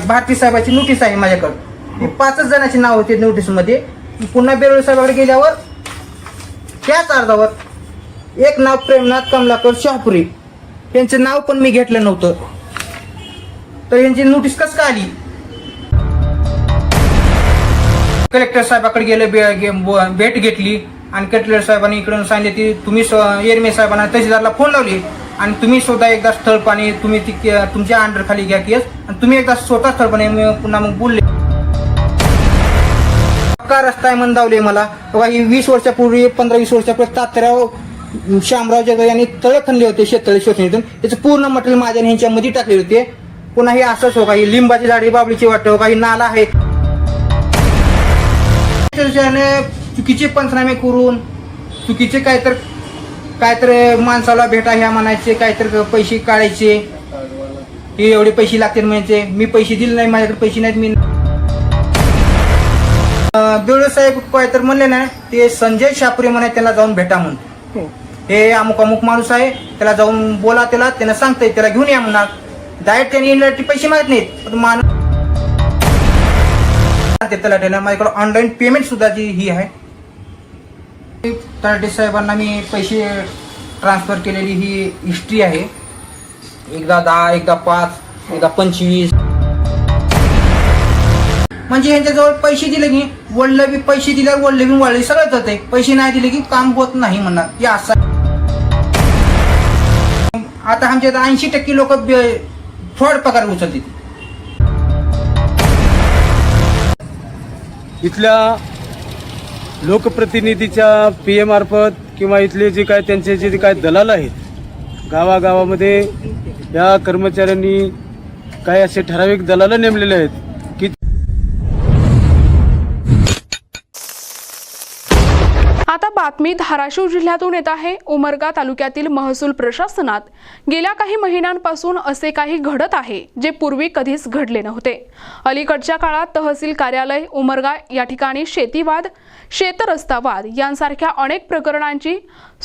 Bharti साहेबाची notice आहे माझ्याकडं. ही पाचच जणांची नाव होते नोटीसमध्ये पुन्हा बेरोळ साहेबाकडे गेल्यावर त्याच अर्धावर एक नाव प्रेमनाथ कमलाकर शहापुरी. यांचं नाव पण मी घेतलं नव्हतं. तर यांची नोटीस कस का आली? कलेक्टर साहेबाकडे गेले बे- गे- भेट घेतली. आणि कलेक्टर साहेबांनी इकडून सांगितले की तुम्ही एरमे साहेबांना तहसीलदारला फोन लावली. आणि तुम्ही स्वतः एकदा स्थळ पाणी तुम्ही ती तुमच्या अंडर खाली घ्या केस आणि तुम्ही एकदा स्वतः स्थळ पाणी पुन्हा मग बोलले. पक्का रस्ता आहे म्हणून धावले मला. बघा ही वीस वर्षापूर्वी पंधरा वीस वर्षापूर्वी तात्याराव शामराव जगद यांनी तळ खणले होते शेततळे शोषणीतून. त्याचं पूर्ण मटेरियल माझ्या ह्यांच्यामध्ये टाकले होते. पुन्हा हे असंच हो का ही लिंबाची झाडे बाबळीची वाटत हो का ही नाला आहे चुकीचे पंचनामे करून चुकीचे काय तर काय तर माणसाला भेटा ह्या म्हणायचे काय तर पैसे काढायचे. हे एवढे पैसे लागतील म्हणायचे मी पैसे दिले नाही माझ्याकडे पैसे नाहीत मी बेळू साहेब काय तर म्हणले ना ते संजय शापुरे म्हणे त्याला जाऊन भेटा म्हणून. हे. अमुक अमुक माणूस आहे त्याला जाऊन बोला त्याला त्याला सांगताय त्याला घेऊन या म्हणणार डायरेक्ट त्यांनी इनडायरेक्ट पैसे मागत नाहीत. पण माणूस त्याला त्याला माझ्याकडे ऑनलाईन पेमेंट सुद्धा जी ही आहे. तलाठी साहेबांना मी पैसे ट्रान्सफर केलेली ही हिस्ट्री आहे. एकदा दहा एकदा पाच एकदा पंचवीस. म्हणजे यांच्याजवळ पैसे दिले की वडलं बी पैसे दिल्यावर वडले बी वळले सगळं जाते पैसे नाही दिले की काम होत नाही म्हणणार. हे असं आता आमच्या ऐंशी टक्के लोक फ्रॉड पगार उचलते इथल्या लोकप्रतिनिधीच्या पी एम मार्फत किंवा इथले जे काय त्यांचे जे काय दलाल आहेत गावागावामध्ये या कर्मचाऱ्यांनी काही असे ठराविक दलाल नेमलेले आहेत बातमी धाराशिव जिल्ह्यातून येत आहे. उमरगा तालुक्यातील महसूल प्रशासनात गेल्या काही महिन्यांपासून असे काही घडत आहे जे पूर्वी कधीच घडले नव्हते. अलीकडच्या काळात तहसील कार्यालय उमरगा या ठिकाणी शेतीवाद शेतरस्तावाद यांसारख्या अनेक प्रकरणांची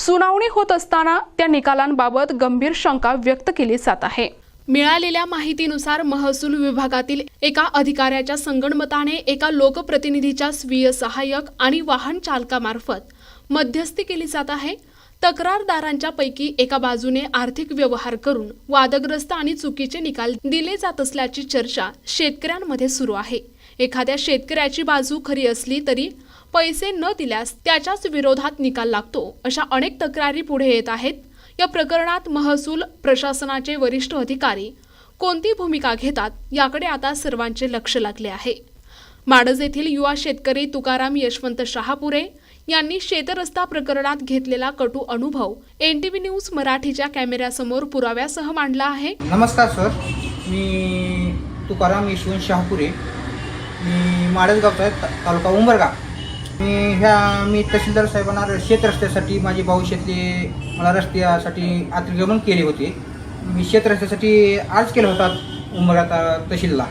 सुनावणी होत असताना त्या निकालांबाबत गंभीर शंका व्यक्त केली जात आहे. मिळालेल्या माहितीनुसार महसूल विभागातील एका अधिकाऱ्याच्या संगणमताने एका लोकप्रतिनिधीच्या स्वीय सहाय्यक आणि वाहन चालकामार्फत मध्यस्थी केली जात आहे. तक्रारदारांच्या पैकी एका बाजूने आर्थिक व्यवहार करून वादग्रस्त आणि चुकीचे निकाल दिले जात असल्याची चर्चा शेतकऱ्यांमध्ये सुरू आहे. एखाद्या शेतकऱ्याची बाजू खरी असली तरी पैसे न दिल्यास त्याच्याच विरोधात निकाल लागतो अशा अनेक तक्रारी पुढे येत आहेत. या प्रकरणात महसूल प्रशासनाचे वरिष्ठ अधिकारी कोणती भूमिका घेतात याकडे आता सर्वांचे लक्ष लागले आहे. माडज येथील युवा शेतकरी तुकाराम यशवंत शहापुरे यांनी शेतरस्ता प्रकरणात घेतलेला कटू अनुभव एनटीव्ही न्यूज मराठीच्या कॅमेऱ्यासमोर पुराव्यासह मांडला आहे. नमस्कार सर. मी तुकाराम यशवंत शहापुरे. मी माळसगावचा आहे तालुका उंबरगा. मी ह्या मी तहसीलदार साहेबांना शेत रस्त्यासाठी माझे भाऊ शेतले मला रस्त्यासाठी अतिक्रमण केले होते. मी शेत रस्त्यासाठी अर्ज केला होता उंबरगा ता- तहसीलला.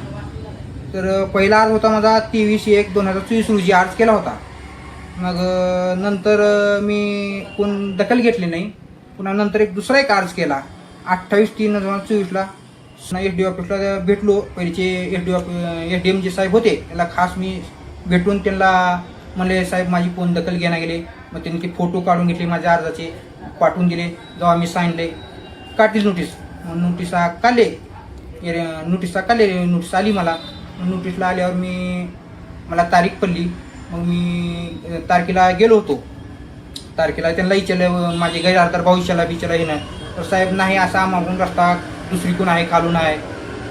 तर पहिला अर्ज होता माझा तेवीस एक दोन हजार चोवीस रोजी अर्ज केला होता. मग नंतर मी कोण दखल घेतली नाही. पुन्हा नंतर एक दुसरा एक अर्ज केला. अठ्ठावीस तीन हजार चोवीसला. एस डी ऑफिसला भेटलो. पहिलेचे S D of S D M J साहेब होते त्याला खास मी भेटून त्यांना म्हणले साहेब माझी कोण दखल घेण्या गेले? मग त्यांनी ते फोटो काढून घेतले माझ्या अर्जाचे पाठवून दिले. जेव्हा मी सांगले काढलीच नोटीस मग नोटिसा काढले. एरे- नोटिसा काढले. नोटीस आली मला. नोटीसला आल्यावर मी मला तारीख पडली. मग मी तारखेला गेलो होतो. तारखेला त्यांना विचारलं माझे गैरहजर भविष्याला बिचला हे नाही तर साहेब नाही असा मागून रस्ता दुसरीकडून आहे खालून आहे?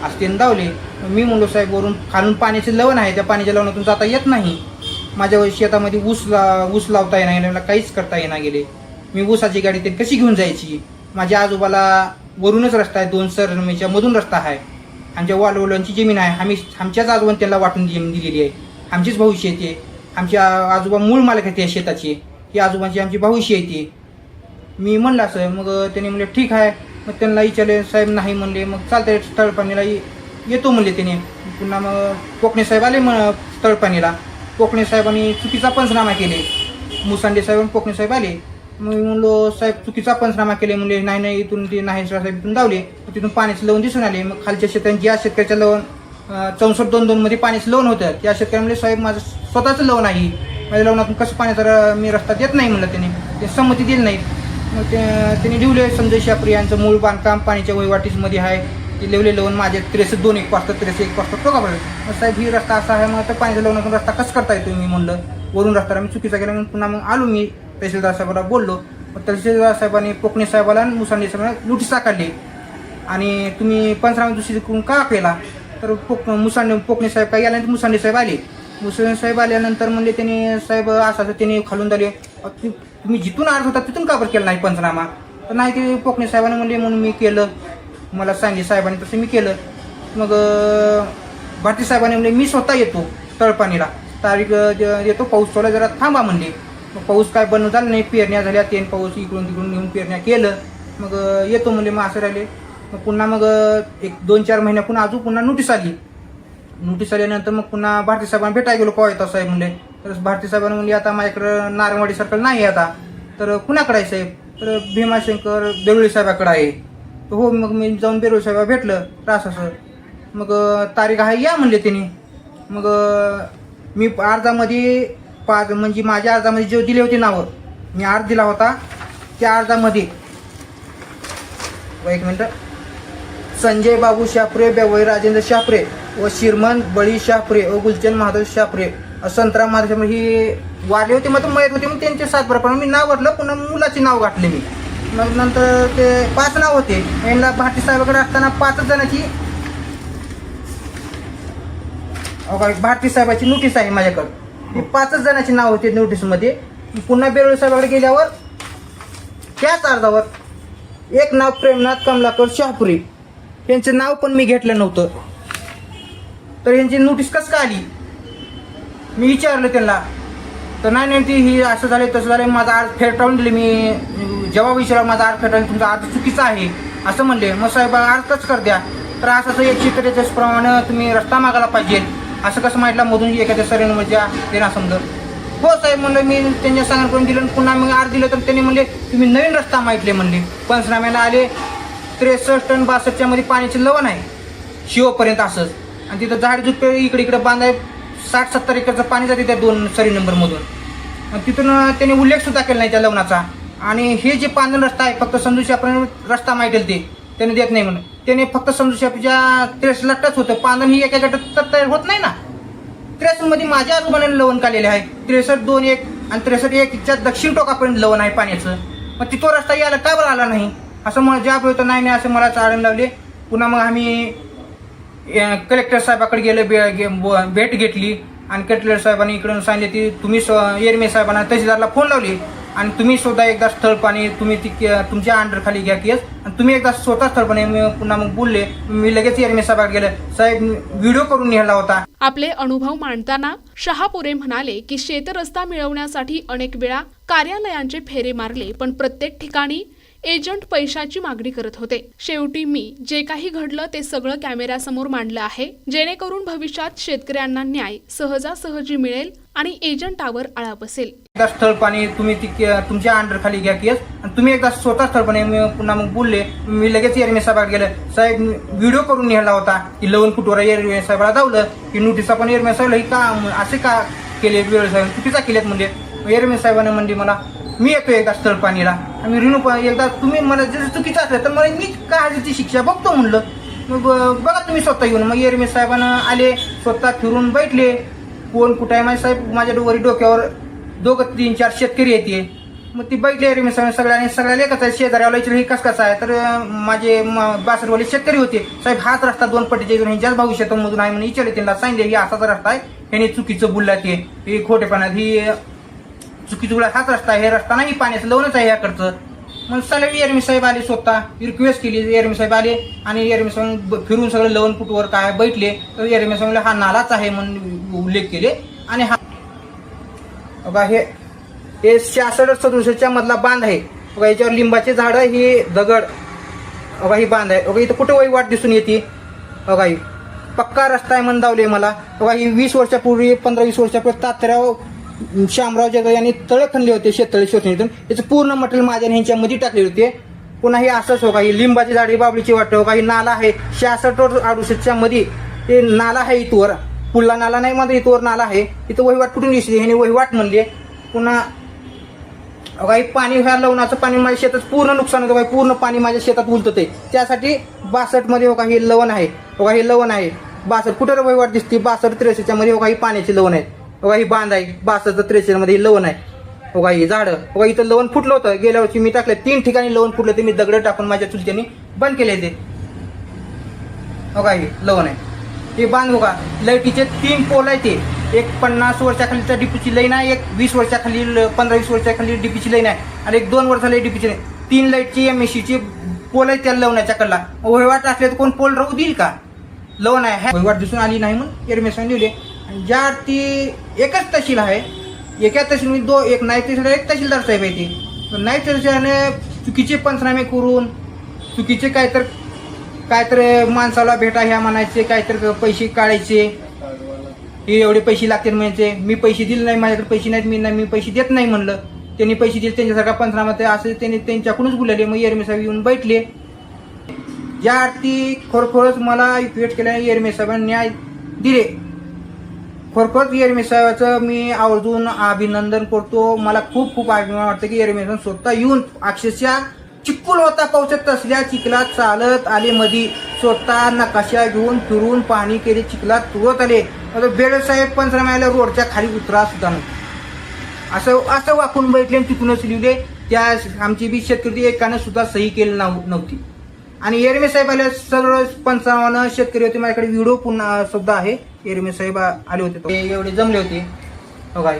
असं त्यांनी धावले मी म्हणलो साहेब वरून खालून पाण्याचे लवण आहे त्या पाण्याच्या लवणातून जाता येत नाही. माझ्या शेतामध्ये ऊस ला ऊस लावता येणार मला काहीच करता येणार गेले मी ऊसाची गाडी ते कशी घेऊन जायची? माझ्या आजोबाला वरूनच रस्ता आहे दोन सरमेच्या मधून रस्ता आहे. आमच्या वालवलांची जमीन आहे. आम्ही आमच्याच आजोबांनी त्यांना वाटून जमीन दिलेली आहे. आमचीच भविष्य आहे आमच्या आजोबा मूळ मालक आहेत त्या शेताची. ही आजोबांची आमची भाऊशी आहे ती. मी म्हणलं असं मग त्याने म्हणले ठीक आहे. मग त्यांना विचारले साहेब नाही म्हणले. मग चालतंय स्थळपाणीला येतो म्हणले त्याने. पुन्हा मग कोकणे साहेब आले मग स्थळपाणीला कोकणे साहेबांनी चुकीचा पंचनामा केले. मुसांडे साहेब आणि कोकणे साहेब आले. मग म्हणलो साहेब चुकीचा पंचनामा केले म्हणले. नाही नाही इथून ते नाही साहेब इथून धावले. मग तिथून पाण्याचं लवण दिसून आले. मग खालच्या शेतांनी ज्या शेतकऱ्याच्या लवण चौसष्ट दोन दोनमध्ये पाण्याचं लवण होतं. त्या शेतकरी साहेब माझं स्वतःचं लग्न आहे. माझ्या लग्नातून कसं पाण्याचा मी रस्ता देत नाही म्हणलं त्याने. ते संमती दिली नाही मग ते त्यांनी लिवले संजय शापरी यांचं मूळ बांधकाम पाण्याच्या वहिवाटीसमध्ये आहे. ते लिवले लवण माझे त्रेसष्ट दोन एक वाजता त्रेसष्ट एक वाजता तो का मग साहेब ही रस्ता असा आहे मग तर पाण्याच्या लग्नातून रस्ता कसं करता येतो मी म्हणलं. वरून रस्ता मी चुकीचा केला म्हणून पुन्हा मग आलो मी. तहसीलदार साहेबाला बोललो. मग तहसीलदार साहेबांनी कोकणे साहेबाला आणि मुसांडे साहेबांना लुटीसा काढली आणि तुम्ही पंचनामा दुसरी करून का केला? तर पोक मुसांडे पोकणे साहेब काय तर मुसांडे साहेब आले. मुसांडे साहेब आल्यानंतर म्हणले त्यांनी साहेब असं त्यांनी खालून झाले तुम्ही जिथून अर्ज होता तिथून का बरं केला नाही पंचनामा? तर नाही ते पोकणे साहेबांनी म्हणले म्हणून मी केलं. मला सांगे साहेबांनी तसं मी केलं. मग भारती साहेबांनी म्हणले मी स्वतः येतो तळपाणीला. तारीख ज- येतो पाऊस थोडा जरा थांबा म्हणले. मग पाऊस काय बंद झाला नाही पेरण्या झाल्या तेन पाऊस इकडून तिकडून घेऊन पेरण्या केलं. मग येतो म्हणले मग असं राहिले. मग पुन्हा मग एक दोन चार महिन्या पुन्हा अजून पुन्हा नोटीस आली. नोटीस आल्यानंतर मग पुन्हा भारती साहेबांना भेटायला गेलो कवायता साहेब म्हणले तर भारती साहेबांना म्हणले आता माझ्याकडं नारंगवाडी सर्कल नाही आता. तर कुणाकडे आहे साहेब? तर भीमाशंकर बेरुळी साहेबाकडे आहे. तर हो मग मी जाऊन बेरुळी साहेबा भेटलं त्रास असं मग तारीख आहे या म्हणले त्यांनी मग मी अर्जामध्ये पाच म्हणजे माझ्या अर्जामध्ये जे दिले होते नावं मी अर्ज दिला होता त्या अर्जामध्ये. एक मिनटं. संजय बाबू शापरे बेवई राजेंद्र शापरे. व शिरमन बळी शापरे व गुलचंद महादेव शापरे संतराम महादेव ही वारले होते. मग मयत होते. मग त्यांचे सात पण मी नाव घातलं पुन्हा मुलाचे नाव घातले मी. मग नंतर ते पाच नाव होते. यांना भारती साहेबाकडे असताना पाचच जणांची अहो, भारती साहेबाची नोटीस आहे माझ्याकडं. ही पाचच जणांची नाव होते नोटीसमध्ये पुन्हा बेरोळी साहेबाकडे गेल्यावर त्याच अर्धावर एक नाव प्रेमनाथ कमलाकर शहापुरी यांचं नाव पण मी घेतलं नव्हतं. तर यांची नोटीस कसं का आली? मी विचारलं त्यांना. तर नाही नाही ती ही असं झालं तसं झालं माझा अर्ज फेटाळून दिले मी. जेव्हा विचारला माझा अर्ज फेटाळून तुमचा अर्ज चुकीचा आहे असं म्हणले. मग साहेब अर्थच कर द्या. तर असं असं एकशे त्रेचाळीस प्रमाणे तुम्ही रस्ता मागायला पाहिजे. असं कसं म्हटलं मधून एखाद्या सरेन मजा म्हणजे ते ना हो साहेब म्हणलं मी त्यांच्या सांगण करून दिलं आणि पुन्हा मग अर्ज दिलं तर त्यांनी म्हणले तुम्ही नवीन रस्ता माहितले म्हणले. पंचनाम्याला आले. त्रेसष्ट टन बासष्टच्या मध्ये पाण्याचे लवण आहे. शिवपर्यंत असंच. आणि तिथं झाड झुडपे इकडे इकडे बांधाय साठ सत्तर एकरचं पाणी जाते त्या दोन सरी नंबरमधून आणि तिथून त्याने उल्लेख सुद्धा केला नाही त्या लवणाचा आणि हे जे पांढर रस्ता आहे फक्त संजू आपण रस्ता माहिती ते त्याने देत नाही म्हणून. त्याने फक्त संजू शापच्या त्रेसला टच होतं. पांधन ही एका गटात तर तयार होत नाही ना. त्रेसमध्ये माझ्या आजोबाने लवण काढलेले आहे. त्रेसष्ट दोन एक आणि त्रेसष्ट एकच्या दक्षिण टोकापर्यंत लवण आहे पाण्याचं. मग तिथं रस्ता यायला का बरं आला नाही? असं मला ज्या होतं नाही नाही असं मला चाळण लावले. पुन्हा मग आम्ही कलेक्टर साहेबाकडे गेलं बे- गे- भेट घेतली. आणि कलेक्टर साहेबांनी इकडून सांगितले ती तुम्ही स्व- एरमे साहेबांना तहसीलदारला फोन लावली. आणि तुम्ही स्वतः एकदा स्थळपाणी तुम्ही ती तुमच्या अंडरखाली घ्या केस आणि तुम्ही एकदा स्वतः स्थळपाणी मी पुन्हा मग बोलले मी लगेच एरमे साहेबाकडे गेले. साहेब व्हिडिओ करून नेला होता. आपले अनुभव मांडताना शहापुरे म्हणाले की शेतरस्ता मिळवण्यासाठी अनेक वेळा कार्यालयांचे फेरे मारले पण प्रत्येक ठिकाणी एजंट पैशाची मागणी करत होते. शेवटी मी जे काही घडलं ते सगळं कॅमेऱ्यासमोर मांडलं आहे. जेणेकरून भविष्यात शेतकऱ्यांना न्याय सहजासहजी मिळेल आणि एजंटावर आळा बसेल. एकदा स्थळपाणी तुम्ही ती तुमच्या अंडर खाली घ्या केस आणि तुम्ही एकदा स्वतः स्थळपाणी मी पुन्हा मग बोलले मी लगेच एरमे साहेबात गेले. साहेब व्हिडिओ करून नेला होता की लवण कुटोरा एरमे साहेबाला जावलं की नोटीसा पण एरमे साहेबला ही का असे का केले? वेळ साहेब चुकीचा केलेत म्हणजे एरमे साहेबाने म्हणजे मला मी येतो एकदा स्थळपाणीला आणि रिणू एकदा तुम्ही मला जर चुकीचं असलं तर मला मी काळजीची शिक्षा बघतो म्हणलं. मग बघा तुम्ही स्वतः येऊन. मग एरमे साहेबांना आले स्वतः फिरून बैठले. कोण कुठं आहे माझे साहेब? माझ्या डोवरी डोक्यावर दोघं तीन चार शेतकरी येते. मग ती बैठले रे साहेब सगळ्या सगळ्यांनी सगळ्या एकच आहे शेजाऱ्याला विचारलं हे कसं कसं आहे? तर माझे म- बासरवाले शेतकरी होते. साहेब हाच रस्ता दोन पट्टीच्या इकडून ह्याच्याच भाऊ शेतामधून आहे म्हणून विचारले त्यांना सांगितले की असाच रस्ता आहे. ह्याने चुकीचं बोलला ते. हे खोटेपणात ही चुकी तुला हाच रस्ता हे रस्ता नाही पाण्याचं लवणच आहे याकडचं. मग चला एरमी साहेब आले स्वतः. रिक्वेस्ट केली एरमी साहेब आले आणि एरमी साहेब ब- फिरून सगळं लवण कुटवर काय बैठले तर एरमी साहेब हा नालाच आहे म्हणून उल्लेख केले आणि हा बघा हे हे शहासष्ट सदुसष्टच्या मधला बांध आहे. बघा याच्यावर लिंबाचे झाडं हे दगड. बघा ही बांध आहे. बघा इथं कुठे वही वाट दिसून येते? बघा ही पक्का रस्ता आहे म्हणून दावले मला. बघा ही वीस वर्षापूर्वी पंधरा वीस वर्षापूर्वी तात्याराव श्यामराव जगळ यांनी तळे खणले होते शेततळे शोषणीतून याचं पूर्ण मटेरियल माझ्या ह्यांच्यामध्ये टाकले होते. पुन्हा हे असंच हो काही लिंबाची झाडे बाबळीची वाट हो काही नाला आहे. शहासष्ट अडुसष्टच्या मध्ये ते नाला आहे इथवर. पुल्ला नाला नाही म्हणतो इथवर नाला आहे. इथं वहिवाट कुठून दिसते ह्याने वहिवाट म्हणले. पुन्हा काही पाणी ह्या लवणाचं पाणी माझ्या शेतात पूर्ण नुकसान होतं. काही पूर्ण पाणी माझ्या शेतात उलतं ते त्यासाठी बासष्टमध्ये हो हे लवण आहे. हो, बघा हे लवण आहे. बासष्ट कुठं वहिवाट दिसते? बासष्ट त्रेसष्टच्या मध्ये हो काही पाण्याची लवण आहेत. बघा ही बांध आहे. बासष्ट त्रेसष्टमध्ये लवण आहे. बघा ही झाडं. बघा इथं लवण फुटलं होतं. गेल्या वर्षी मी टाकलं तीन ठिकाणी लवण फुटलं ते मी दगड टाकून माझ्या चुलत्यांनी बंद केले ते. बघा हे लवण आहे. ते बांध बघा लाईटीचे तीन पोल आहे ते. एक पन्नास वर्षाखालीच्या डीपीची लाईन आहे. एक वीस वर्षाखाली पंधरा वीस वर्षाखाली डीपीची लाईन आहे. आणि एक दोन वर्षाला डीपीची लाईन तीन लाईटची एम ची पोल आहे त्या लवण्याच्या कडला वहिवाट असले तर कोण पोल राहू देईल का? लवण आहे. वहिवाट दिसून आली नाही म्हणून एरमेसाने लिहिले. ज्या ती एकच तहसील आहे. एका तहसील दो एक नाईक तहसील एक तहसीलदार साहेब आहे ती. नाईक तहसीलने चुकीचे पंचनामे करून चुकीचे काय तर काय तर माणसाला भेटा ह्या म्हणायचे काय तर पैसे काढायचे. हे एवढे पैसे लागतील म्हणायचे. मी पैसे दिले नाही माझ्याकडे पैसे नाहीत मी नाही मी पैसे देत नाही म्हणलं. त्यांनी पैसे दिले त्यांच्यासारखा पंचनामा ते असं त्यांनी त्यांच्याकडूनच बोलले. मग एरमे साहेब येऊन बैठले. ज्या आरती खरोखरच मला इक्वेट केल्याने एरमे साहेबांनी न्याय दिले. खरोखरच एरमी साहेबाचं मी आवर्जून अभिनंदन करतो. मला खूप खूप अभिमान वाटतं की एरमी साहेब स्वतः येऊन अक्षरशः चिक्कुल होता पावसात तसल्या चिखलात चालत आले मधी. स्वतः नकाशा घेऊन फिरून पाणी केले चिखलात तुरत आले. बेड साहेब पंचनाम्याला रोडच्या खाली उतरा सुद्धा नव्हते. असं असं वाकून बैठले तिथूनच लिहिले. त्या आमची बी शेतकरी एकानं सुद्धा सही केली नव्ह- नव्हती. आणि एरमे साहेब आले सर्व पंचावन्न शेतकरी होते. माझ्याकडे व्हिडिओ पुन्हा सुद्धा आहे. एरमे साहेब आले होते. ते एवढे जमले होते. हो काय?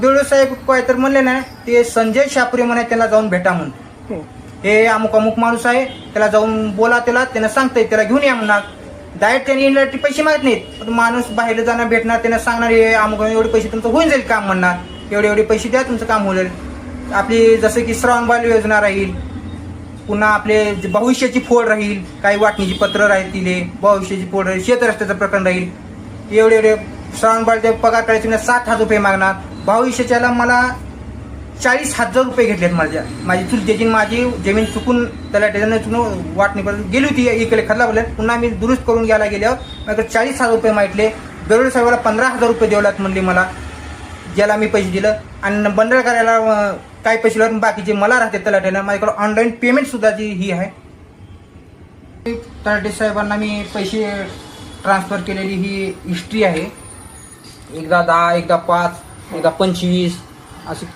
बिळू साहेब काय तर म्हणले ना ते संजय शापुरे म्हणे त्याला जाऊन भेटा म्हणून. हे अमुक अमुक माणूस आहे. त्याला जाऊन बोला त्याला. त्यानं सांगताय त्याला घेऊन या म्हणणार डायरेक्ट त्यांनी इनडायरेक्ट पैसे मागत नाहीत. पण माणूस बाहेर जाणार भेटणार त्यांना सांगणार हे अमुक एवढे पैसे तुमचं होऊन जाईल काम म्हणणार. एवढे एवढे पैसे द्या तुमचं काम होईल. आपली जसं की श्रावण बाल योजना राहील पुन्हा आपले जे भविष्याची फोड राहील काही वाटणीची पत्र राहतील भविष्याची फोड राहील शेतरस्त्याचं प्रकरण राहील. एवढे एवढे श्रावण बालचे पगार करायचे म्हणजे सात हजार रुपये मागणार. भविष्याच्याला मला चाळीस हजार रुपये घेतलेत माझ्या माझी चुलत्याची माझी जमीन चुकून त्याला त्याच्यानं चुकून वाटणीपर्यंत गेली होती इकडे खल्ला बोलत पुन्हा मी दुरुस्त करून घ्यायला गेल्यावर माझ्याकडे चाळीस हजार रुपये मागितले. दरोडे साहेबाला पंधरा हजार रुपये देवलात म्हणले मला. ज्याला मी पैसे दिलं आणि बंडल करायला काय पैसे लागून बाकीचे मला राहते तलाट्यानं माझ्याकडे ऑनलाईन पेमेंट सुद्धा जी ही आहे तलाटे साहेबांना मी पैसे ट्रान्सफर केलेली ही हिस्ट्री आहे. एकदा दहा एकदा पाच एकदा पंचवीस असे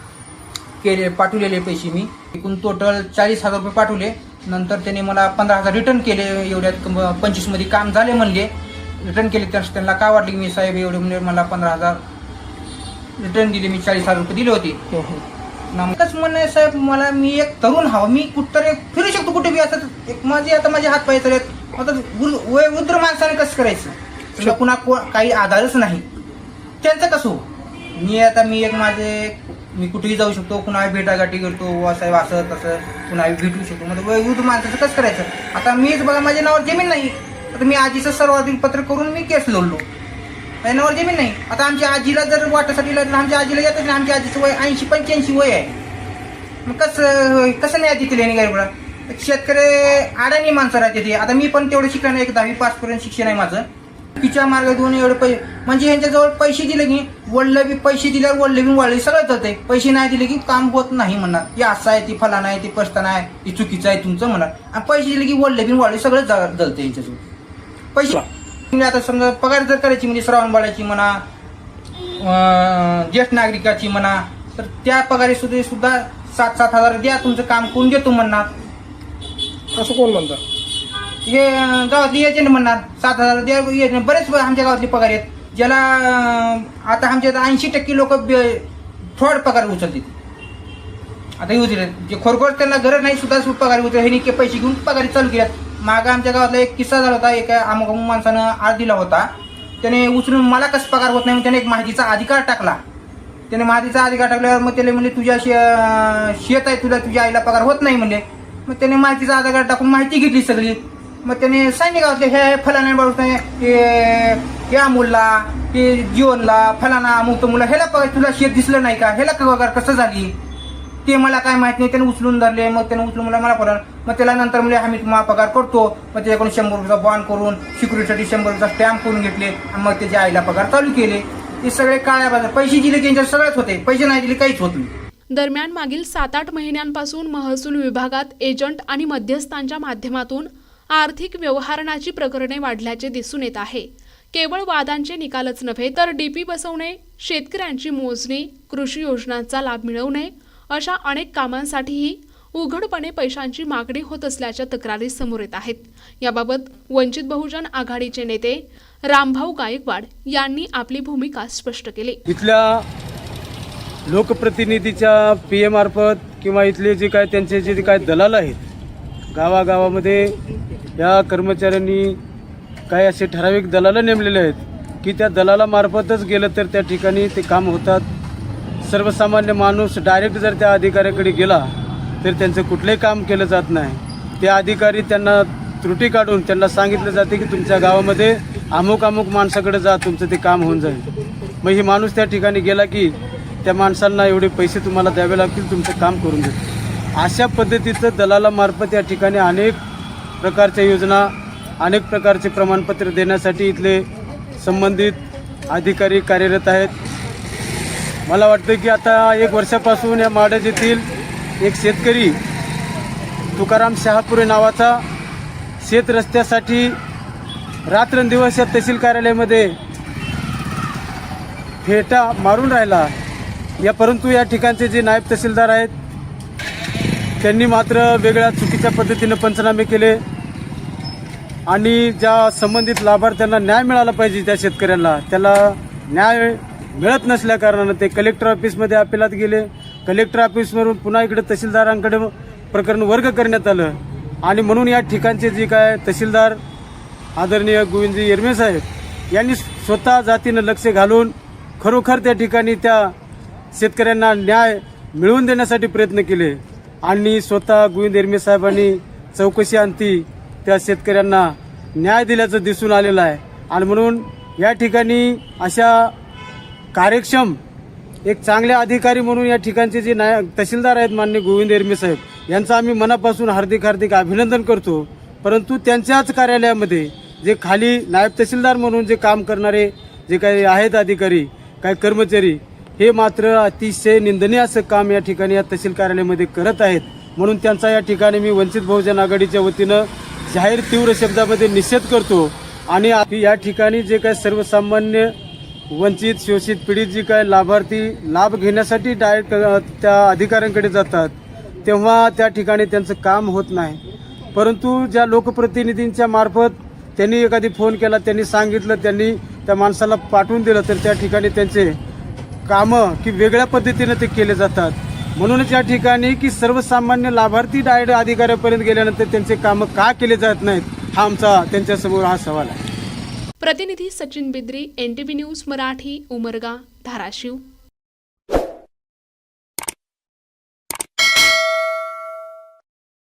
केले पाठवलेले पैसे मी. एकूण टोटल चाळीस हजार रुपये पाठवले. नंतर त्याने मला पंधरा हजार रिटर्न केले एवढ्यात पंचवीसमध्ये काम झाले म्हणले. रिटर्न केले तर त्यांना काय वाटले की मी साहेब एवढे म्हणजे मला पंधरा हजार रिटर्न दिले मी चाळीस हजार रुपये दिले होते. नमकच म्हणणं आहे साहेब मला मी एक तरुण हवा मी कुठतरी फिरू शकतो कुठे बी असं एक माझे आता माझे हात पाय तर आहेत आता उद्र माणसाने कसं करायचं? समजा पुन्हा को- काही आधारच नाही. त्यांचं कसं हो? मी आता मी एक माझे मी कुठेही जाऊ शकतो कुणा भेटागाठी करतो वा साहेब असं तसं कुणा भेटू शकतो. म्हणजे वयोवृद्ध माणसाचं कसं करायचं? आता मीच बघा माझ्या नावावर जमीन नाही. आता मी आजीचं सर्वाधिक पत्र करून मी केस लढलो माझ्या जमीन नाही. आता आमच्या आजीला जर वाटासाठी लागलं आमच्या आजीला येतच नाही. आमच्या आजीचं वय ऐंशी पंच्याऐंशी वय आहे. मग कसं कसं नाही देतील तिला गरीबडा शेतकरी अडाणी माणसं राहते ते. आता मी पण तेवढं शिकलं नाही एक दहावी पाचपर्यंत शिक्षण आहे माझं. तिच्या मार्ग दोन एवढे पैसे म्हणजे यांच्याजवळ पैसे दिले की वडलं बी पैसे दिल्यावर वडले बी वाढले सगळं जाते पैसे नाही दिले की काम होत नाही म्हणणार. हे असं आहे ती फलाना आहे ती पस्ताना आहे ती चुकीचं आहे तुमचं म्हणणार. आणि पैसे दिले की वडले बी वळले सगळं जळते यांच्याजवळ पैसे म्हणजे आता समजा पगार जर करायची म्हणजे श्रावण बाळाची म्हणा ज्येष्ठ नागरिकाची म्हणा तर त्या पगारी सुद्धा सुद्धा सात सात हजार द्या तुमचं काम कोण देतो म्हणणार. असं कोण म्हणतं? हे गावातली एजंट म्हणणार सात हजार द्या एजंट बरेच आमच्या गावातले पगार आहेत ज्याला आता आमच्या ऐंशी टक्के लोक फ्रॉड पगार उचलतील आता येऊ दिले जे खरोखर त्यांना गरज नाही सुद्धा पगार उचल हे पैसे घेऊन पगारी चालू केल्यात. मागं आमच्या गावातला एक किस्सा झाला होता. एका अमुक अमुक माणसानं आर दिला होता. त्याने उचलून मला कसं पगार होत नाही म्हणून त्याने एक माहितीचा अधिकार टाकला. त्याने माहितीचा अधिकार टाकल्यावर मग त्याला म्हणले तुझ्या शे- शेत आहे तुला तुझ्या आईला पगार होत नाही म्हणले. मग त्याने माहितीचा अधिकार टाकून माहिती घेतली सगळी. मग त्याने सैनिक गावातले हे फलाना बाबा नाही हे हे हे जीवनला फलाना अमुक मुला ह्याला पगार तुला शेत दिसलं नाही का? ह्याला पगार कसं झाली? ते मला काय माहीत नाही त्याने उचलून धरले मग त्याने उचलून मला मला पडलं मग त्याला नंतर म्हणजे आम्ही तुम्हाला पगार करतो. मग त्याच्याकडून शंभर रुपयाचा बॉन्ड करून सिक्युरिटीसाठी शंभर रुपयाचा स्टॅम्प करून घेतले आणि मग त्याच्या आईला पगार चालू केले. हे सगळे काळ्या बाजार पैसे दिले त्यांच्या सगळेच होते पैसे नाही दिले काहीच होत नाही. दरम्यान मागील सात आठ महिन्यांपासून महसूल विभागात एजंट आणि मध्यस्थांच्या माध्यमातून आर्थिक व्यवहारणाची प्रकरणे वाढल्याचे दिसून येत आहे. केवळ वादांचे निकालच नव्हे तर डीपी बसवणे शेतकऱ्यांची मोजणी कृषी योजनांचा लाभ मिळवणे अशा अनेक कामांसाठीही उघडपणे पैशांची मागणी होत असल्याच्या तक्रारी समोर येत आहेत. याबाबत वंचित बहुजन आघाडीचे नेते रामभाऊ गायकवाड यांनी आपली भूमिका स्पष्ट केली. इथल्या लोकप्रतिनिधीच्या पी ए मार्फत किंवा इथले जे काय त्यांचे जे काय दलाल आहेत गावागावामध्ये या कर्मचाऱ्यांनी काही असे ठराविक दलालं नेमलेले आहेत की त्या दलालामार्फतच गेलं तर त्या ठिकाणी ते काम होतात. सर्वसामान्य माणूस डायरेक्ट जर त्या अधिकाऱ्याकडे गेला तर त्यांचं कुठलंही काम केलं जात नाही. ते अधिकारी त्यांना त्रुटी काढून त्यांना सांगितलं जाते की तुमच्या गावामध्ये अमुक अमुक माणसाकडे जा तुमचं ते काम होऊन जाईल. मग ही माणूस त्या ठिकाणी गेला की त्या माणसांना एवढे पैसे तुम्हाला द्यावे लागतील तुमचं काम करून देतो अशा पद्धतीचं दलालामार्फत या ठिकाणी अनेक प्रकारच्या योजना अनेक प्रकारचे प्रमाणपत्र देण्यासाठी इथले संबंधित अधिकारी कार्यरत आहेत. मला वाटतं की आता एक वर्षापासून या माडज येथील एक शेतकरी तुकाराम शहापुरे नावाचा शेत रस्त्यासाठी रात्रंदिवस या तहसील कार्यालयामध्ये फेटा मारून राहिला या परंतु या ठिकाणचे जे नायब तहसीलदार आहेत त्यांनी मात्र वेगळ्या चुकीच्या पद्धतीनं पंचनामे केले आणि ज्या संबंधित लाभार्थ्यांना न्याय मिळाला पाहिजे त्या शेतकऱ्यांना त्याला न्याय मिळत नसल्या कारणानं ते कलेक्टर ऑफिसमध्ये अपिलात गेले. कलेक्टर ऑफिसवरून पुन्हा इकडे तहसीलदारांकडे प्रकरण वर्ग करण्यात आलं. आणि म्हणून या ठिकाणचे जे काय तहसीलदार आदरणीय गोविंदजी येरमे साहेब यांनी स्वतः जातीनं लक्ष घालून खरोखर त्या ठिकाणी त्या शेतकऱ्यांना न्याय मिळवून देण्यासाठी प्रयत्न केले. आणि स्वतः गोविंद येरमे साहेबांनी चौकशी आणती त्या शेतकऱ्यांना न्याय दिल्याचं दिसून आलेलं आहे. आणि म्हणून या ठिकाणी अशा कार्यक्षम एक चांगले अधिकारी म्हणून या ठिकाणचे जे नाय तहसीलदार आहेत मान्य गोविंद एरमे साहेब यांचं आम्ही मनापासून हार्दिक हार्दिक अभिनंदन करतो. परंतु त्यांच्याच कार्यालयामध्ये जे खाली नायब तहसीलदार म्हणून जे काम करणारे जे काही आहेत अधिकारी काही कर्मचारी हे मात्र अतिशय निंदनीय असं काम या ठिकाणी या तहसील कार्यालयामध्ये करत आहेत. म्हणून त्यांचा या ठिकाणी मी वंचित बहुजन आघाडीच्या वतीनं जाहीर तीव्र शब्दामध्ये निषेध करतो. आणि या ठिकाणी जे काही सर्वसामान्य वंचित शोषित पीडित जी काय लाभार्थी लाभ घेण्यासाठी डायरेक्ट त्या अधिकाऱ्यांकडे जातात तेव्हा त्या ठिकाणी त्यांचं काम होत नाही. परंतु ज्या लोकप्रतिनिधींच्या मार्फत त्यांनी एखादी फोन केला त्यांनी सांगितलं त्यांनी त्या माणसाला पाठवून दिलं तर त्या ठिकाणी त्यांचे कामं की वेगळ्या पद्धतीनं ते केले जातात. म्हणूनच या ठिकाणी की सर्वसामान्य लाभार्थी डायरेक्ट अधिकाऱ्यापर्यंत गेल्यानंतर त्यांचे कामं का केले जात नाहीत हा आमचा त्यांच्यासमोर हा सवाल आहे. प्रतिनिधी Sachin Bidri N T news Marathi Umarga Dharashiv.